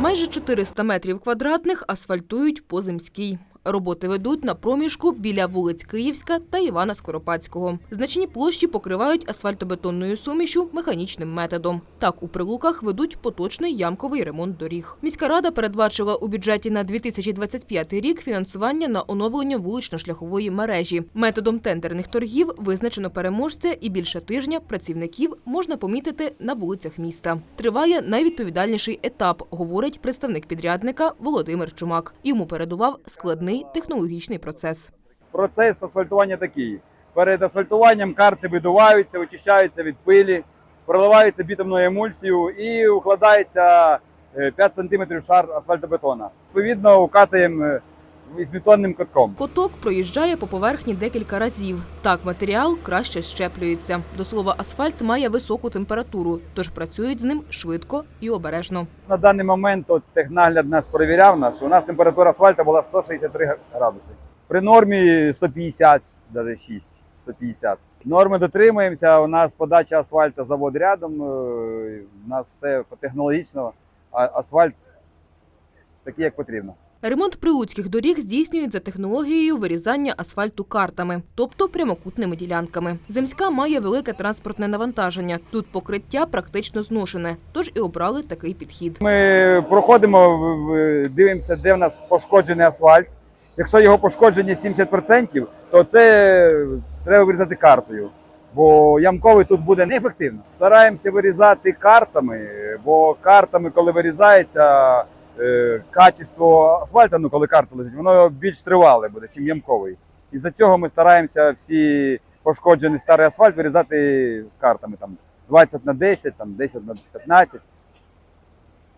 Майже 400 метрів квадратних асфальтують по Земській. Роботи ведуть на проміжку біля вулиць Київська та Івана Скоропадського. Значні площі покривають асфальтобетонною сумішю механічним методом. Так у прилуках ведуть поточний ямковий ремонт доріг. Міська рада передбачила у бюджеті на 2025 рік фінансування на оновлення вулично-шляхової мережі. Методом тендерних торгів визначено переможця і більше тижня працівників можна помітити на вулицях міста. Триває найвідповідальніший етап, говорить представник підрядника Володимир Чумак. Йому передував складний технологічний процес. Процес асфальтування такий. Перед асфальтуванням карти видуваються, очищаються від пилі, проливаються бітумною емульсією і укладається е, 5 см шар асфальтобетона. Відповідно, укатуємо 8-тонним котком. Коток проїжджає по поверхні декілька разів. Так матеріал краще щеплюється. До слова, асфальт має високу температуру, тож працюють з ним швидко і обережно. На даний момент от, технагляд нас перевіряв нас. У нас температура асфальту була 163 градуси. При нормі 150, навіть 6, 150. Норми дотримуємося. У нас подача асфальту завод рядом. е, У нас все технологічно, а асфальт такий, як потрібно. Ремонт прилуцьких доріг здійснюють за технологією вирізання асфальту картами, тобто прямокутними ділянками. Земська має велике транспортне навантаження. Тут покриття практично зношене, тож і обрали такий підхід. Ми проходимо, дивимося, де в нас пошкоджений асфальт. Якщо його пошкодження 70%, то це треба вирізати картою. Бо ямковий тут буде неефективно. Стараємося вирізати картами, бо картами, коли вирізається, качество асфальту, ну коли карта лежить, воно більш тривале буде, ніж ямковий. І за цього ми стараємося всі пошкоджений старий асфальт вирізати картами там 20 на 10, там 10 на 15.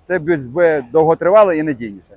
Це більш довготривале і надійніше.